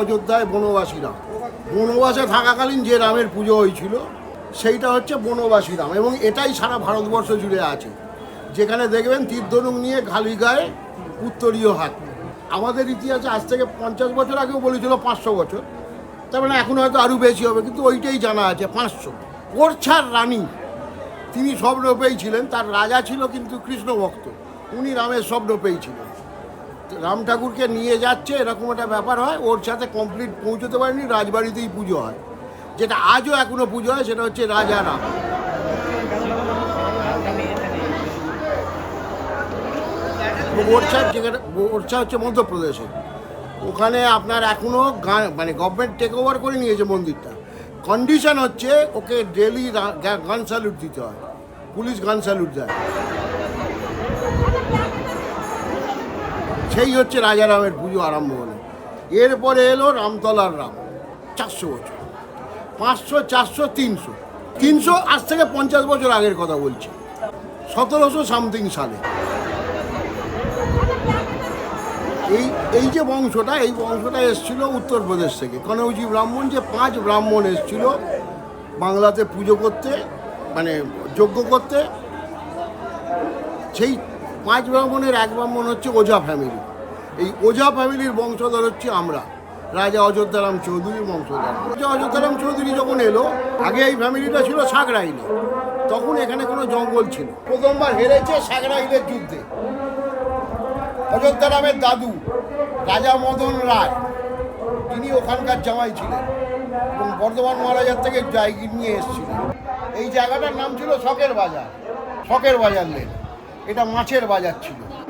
অযোধ্যায় বনবাসী রাম বনবাসে থাকাকালীন যে রামের পুজো হয়েছিল, সেইটা হচ্ছে বনবাসী রাম এবং এটাই সারা ভারতবর্ষ জুড়ে আছে। যেখানে দেখবেন তীর্ধনুক নিয়ে খালি গায়ে উত্তরীয় হাত। আমাদের ইতিহাসে আজ থেকে পঞ্চাশ বছর আগেও বলেছিল পাঁচশো বছর। তার মানে এখন হয়তো আরও বেশি হবে, কিন্তু ওইটাই জানা আছে, পাঁচশো। ওরছার রানী, তিনি স্বপ্নপেই ছিলেন, তার রাজা ছিল কিন্তু কৃষ্ণ ভক্ত উনি রামের স্বপ্নপেই ছিলেন। রাম ঠাকুরকে নিয়ে যাচ্ছে, এরকম একটা ব্যাপার হয়, ওর সাথে কমপ্লিট পৌঁছতে পারেনি, রাজবাড়িতেই পুজো হয়। যেটা আজও এখনও পুজো হয়, সেটা হচ্ছে রাজা রাম। ওরছা যেখানে ওরছা হচ্ছে মধ্যপ্রদেশে। ওখানে আপনার এখনও গান মানে গভর্নমেন্ট টেক ওভার করে নিয়েছে মন্দিরটা। কন্ডিশন হচ্ছে, ওকে ডেলি গান স্যালুট দিতে হয়। পুলিশ গান স্যালুট দেয়। সেই হচ্ছে রাজারামের পুজো আরম্ভ হলো। এরপরে এলো রামতলার রাম, চারশো বছর। পাঁচশো, চারশো, তিনশো। তিনশো আজ থেকে পঞ্চাশ বছর আগের কথা বলছি। সতেরোশো সামথিং সালে। এই এই যে বংশটা, এই বংশটা এসছিল উত্তরপ্রদেশ থেকে। কনৌজি ব্রাহ্মণ যে পাঁচ ব্রাহ্মণ এসছিল বাংলাতে পুজো করতে মানে যজ্ঞ করতে, সেই পাঁচ ব্রাহ্মণের এক ব্রাহ্মণ হচ্ছে ওঝা ফ্যামিলি এই ওঝা ফ্যামিলির বংশধর হচ্ছে আমরা। রাজা অযোধ্যারাম চৌধুরীর বংশধর। রাজা অযোধ্যারাম চৌধুরী যখন এলো, আগে এই ফ্যামিলিটা ছিল সাগরাইলে। তখন এখানে কোনো জঙ্গল ছিল। প্রথমবার হেরেছে সাগরাইলের যুদ্ধে। অযোধ্যারামের দাদু, রাজা মদন রায়, তিনি ওখানকার জামাই ছিলেন এবং বর্ধমান মহারাজার থেকে জায়গি নিয়ে এসেছিলেন। এই জায়গাটার নাম ছিল শখের বাজার। শখের বাজার লেন। এটা মাছের বাজার ছিল।